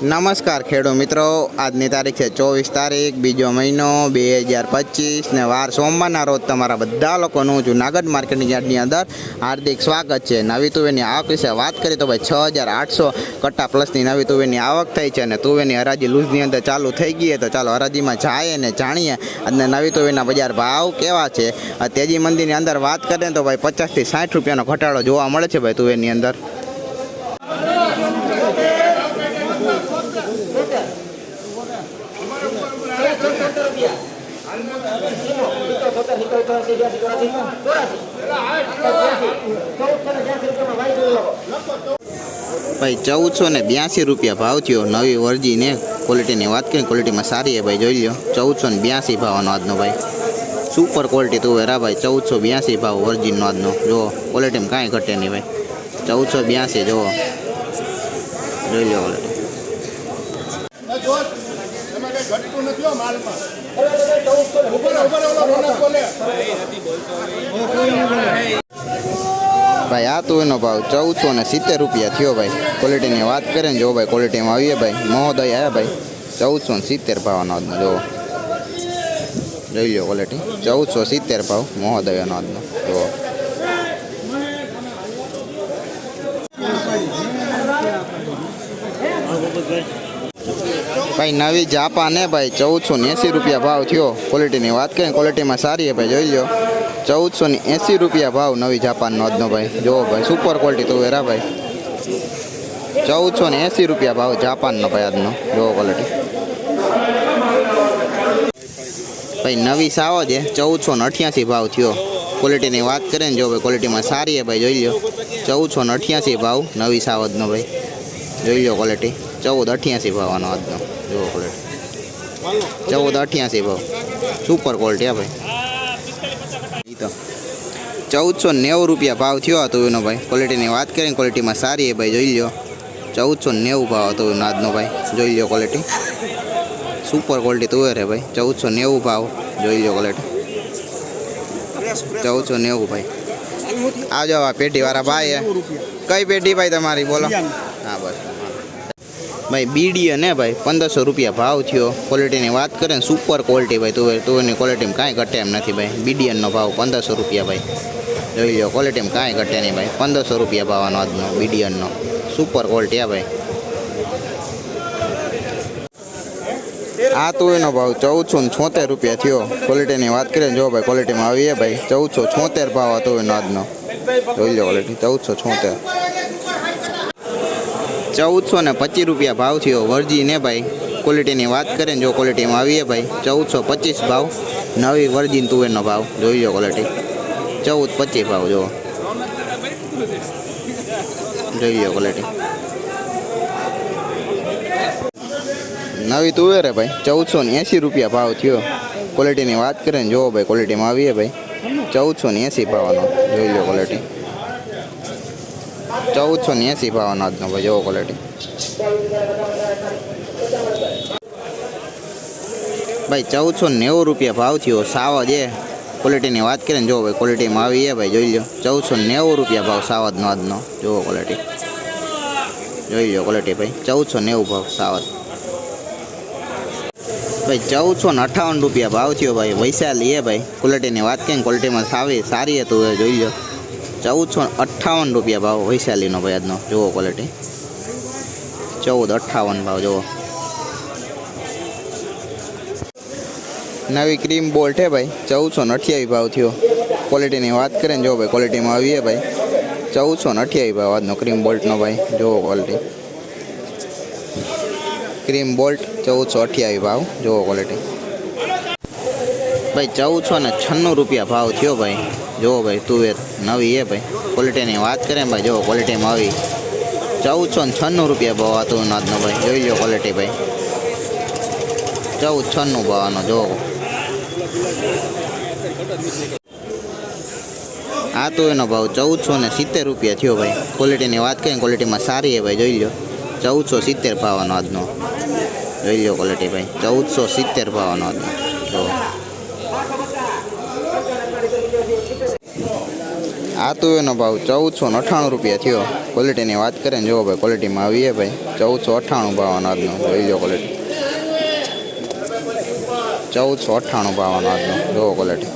નમસ્કાર ખેડૂત મિત્રો, આજની તારીખ છે ચોવીસ તારીખ, બીજો મહિનો બે હજાર પચીસ ને વાર સોમવારના રોજ તમારા બધા લોકોનું જુનાગઢ માર્કેટની યાર્ડની અંદર હાર્દિક સ્વાગત છે. નવી તુવેરની આવક વિશે વાત કરીએ તો ભાઈ છ હજાર આઠસો કટ્ટા પ્લસની નવી તુવેરની આવક થઈ છે અને તુવેરની હરાજી લૂઝની અંદર ચાલુ થઈ ગઈ તો ચાલો હરાજીમાં જાય અને જાણીએ અને નવી તુવેરના બજાર ભાવ કેવા છે. તેજી મંદિરની અંદર વાત કરીએ તો ભાઈ પચાસથી સાઠ રૂપિયાનો ઘટાડો જોવા મળે છે ભાઈ તુવેરની અંદર. ભાઈ, ચૌદસો ને બ્યાસી રૂપિયા ભાવ થયો. નવી વર્જીને ક્વોલિટીની વાત કરીએ ક્વોલિટીમાં સારી છે ભાઈ, જોઈ લો ચૌદસો ને બ્યાસી ભાવનો આજનો ભાઈ. સુપર ક્વોલિટી તુવેરા ભાઈ, ચૌદસો બ્યાસી ભાવ વર્જીનનો આજનો. જુઓ ક્વોલિટીમાં કાંઈ ઘટે નહીં ભાઈ. ચૌદસો બ્યાસી, જુઓ. જોઈ લો ક્વોલિટી એમાં કઈ ભાઈ, આ તો એનો ભાવ ચૌદસો ને સિત્તેર રૂપિયા થયો ભાઈ. ક્વોલિટીની વાત કરે ને જો ભાઈ ક્વોલિટીમાં આવીએ ભાઈ. મહોદય આવ્યા ભાઈ. ચૌદસો ને સિત્તેર ભાવનો આજનો, જુઓ. જોઈ લો ક્વોલિટી ચૌદસો સિત્તેર ભાવ મહોદયનો આજનો, જુઓ. ભાઈ, નવી જાપા ને ભાઈ, ચૌદસો ને એંસી રૂપિયા ભાવ થયો. ક્વોલિટીની વાત કરીએ ક્વોલિટીમાં સારી ભાઈ, જોઈ લો ચૌદસો ને એંસી રૂપિયા ભાવ નવી જાપાનનો આજનો ભાઈ. જુઓ ભાઈ સુપર ક્વોલિટી તો વેરા ભાઈ. ચૌદસો ને એંસી રૂપિયા ભાવ જાપાનનો ભાઈ આજનો. જુઓ ક્વોલિટી ભાઈ, નવી સાવો છે, ચૌદસો ને અઠ્યાસી ભાવ થયો. ક્વોલિટીની વાત કરીએ ને, જો ભાઈ ક્વોલિટીમાં સારી છે ભાઈ, જોઈ લો ચૌદસો ને અઠ્યાસી ભાવ નવી સાવજનો ભાઈ. જોઈ લો ક્વોલિટી ચૌદ અઠ્યાસી ભાવનો આજનો. જુઓ ક્વોલિટી ચૌદ અઠ્યાસી ભાવ. સુપર ક્વોલિટી હા ભાઈ. તો. ચૌદસો નેવું રૂપિયા ભાવ થયો હતો એનો ભાઈ. ક્વોલિટીની વાત કરીને ક્વોલિટીમાં સારી છે ભાઈ જોઈ લો ચૌદસો નેવું ભાવ હતો એનો આજનો ભાઈ. જોઈ લો ક્વોલિટી સુપર ક્વોલિટી તુવેર હે ભાઈ. ચૌદસો નેવું ભાવ. જોઈ લો ક્વોલિટી ચૌદસો નેવું ભાઈ. આવજો આ પેઢીવાળા ભાઈ હે. કઈ પેઢી ભાઈ તમારી? બોલો. હા બસ. ભાઈ બીડી ને ભાઈ, પંદરસો રૂપિયા ભાવ થયો. ક્વોલિટીની વાત કરીએ ને સુપર ક્વોલિટી ભાઈ. તું તુવેરની ક્વોલિટીમાં કાંઈ ઘટે એમ નથી ભાઈ. બીડીએનનો ભાવ પંદરસો રૂપિયા ભાઈ. જોઈ લો ક્વોલિટીમાં કાંઈ ઘટે નહીં ભાઈ. પંદરસો રૂપિયા ભાવનો આજનો બીડીએનનો સુપર ક્વોલિટી આ ભાઈ. આ તુવેરનો ભાવ ચૌદસો ને છોતેર રૂપિયા થયો. ક્વોલિટીની વાત કરીએ જો ભાઈ ક્વોલિટીમાં આવીએ ભાઈ. ચૌદસો છોતેર ભાવ આ તુવેરનો આજનો. જોઈ લો ક્વોલિટી ચૌદસો છોતેર. ચૌદસો ને પચીસ રૂપિયા ભાવ થયો. વરજી ને ભાઈ ક્વોલિટીની વાત કરીએ ને જો ક્વોલિટીમાં આવીએ ભાઈ. ચૌદસો પચીસ ભાવ, નવી વર્જીન તુવેરનો ભાવ. જોઈ જો ક્વોલિટી ચૌદ પચીસ ભાવ, જુઓ. જોઈ જો ક્વોલિટી નવી તુવેર ભાઈ. ચૌદસો ને એંસી રૂપિયા ભાવ થયો. ક્વોલિટીની વાત કરીએ ને જુઓ ભાઈ ક્વોલિટીમાં આવીએ ભાઈ. ચૌદસો ને એંસી ભાવનો. જોઈ લો ક્વોલિટી ચૌદસો ને એંસી ભાવનો આજનો ભાઈ જુઓ ક્વોલિટી ભાઈ, ચૌદસો નેવું રૂપિયા ભાવ થયો સાવજ એ. ક્વોલિટીની વાત કરીએ ને જો ભાઈ ક્વોલિટીમાં આવી એ ભાઈ, જોઈ લો ચૌદસો નેવું રૂપિયા ભાવ સાવજનો આજનો. જુઓ ક્વોલિટી જોઈ લો ક્વોલિટી ભાઈ, ચૌદસો નેવું ભાવ સાવજ ભાઈ, ચૌદસો ને અઠાવન રૂપિયા ભાવ થયો ભાઈ, વૈશાલી એ ભાઈ. ક્વોલિટીની વાત કરીએ ને ક્વોલિટીમાં સાવી સારી હતું જોઈ લો ચૌદસો અઠ્ઠાવન રૂપિયા ભાવ વૈશાલીનો ભાઈ જુઓ ક્વોલિટી ચૌદ, અઠ્ઠાવન ભાવ, જુઓ. નવી ક્રીમ બોલ્ટ હે ભાઈ. ચૌદસો ને અઠ્યાવીસ ભાવ થયો. ક્વોલિટીની વાત કરીએ ને જો ભાઈ ક્વોલિટીમાં આવીએ ભાઈ. ચૌદસો ને અઠ્યાવીસ ભાવ આજનો ક્રીમ બોલ્ટનો ભાઈ. જુઓ ક્વોલિટી ક્રીમ બોલ્ટ ચૌદસો અઠ્યાવીસ ભાવ. જુઓ ક્વોલિટી ભાઈ ચૌદસો ને છન્નું રૂપિયા ભાવ થયો ભાઈ. જુઓ ભાઈ તુવેર નવી એ ભાઈ. ક્વોલિટીની વાત કરીએ ભાઈ, જુઓ ક્વોલિટીમાં આવી. ચૌદસો ને છન્નું રૂપિયા ભાવ હતો નાદનો ભાઈ. જોઈ લો ક્વોલિટી ભાઈ. ચૌદ છન્નું ભાવનો જુઓ. આ તો એનો ભાવ ચૌદસો ને સિત્તેર રૂપિયા થયો ભાઈ. ક્વોલિટીની વાત કરીએ ક્વોલિટીમાં સારી છે ભાઈ, જોઈ લો ચૌદસો સિત્તેર ભાવનો આજનો. જોઈ લો ક્વોલિટી ભાઈ. ચૌદસો સિત્તેર ભાવનો આજનો. જો આ તો એનો ભાવ ચૌદસો અઠ્ઠાણું રૂપિયા થયો. ક્વોલિટીની વાત કરીએ ને જુઓ ભાઈ ક્વોલિટીમાં આવીએ ભાઈ. ચૌદસો અઠ્ઠાણું ભાવ આજનો, જોઈ લો ક્વોલિટી ચૌદસો અઠ્ઠાણું ભાવ આજનો, જુઓ ક્વોલિટી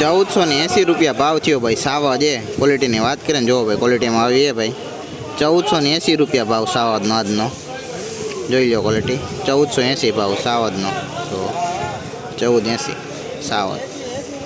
ચૌદસો ને એંસી રૂપિયા ભાવ થયો ભાઈ, સાવા એ ક્વોલિટીની વાત કરીએ ને જુઓ ભાઈ ક્વોલિટીમાં આવીએ ભાઈ. ચૌદસો ને એંસી રૂપિયા ભાવ સાવદનો આજનો. જોઈ લો ક્વોલિટી ચૌદસો એંસી ભાવ સાવદનો. તો ચૌદ એંસી, સાવદ.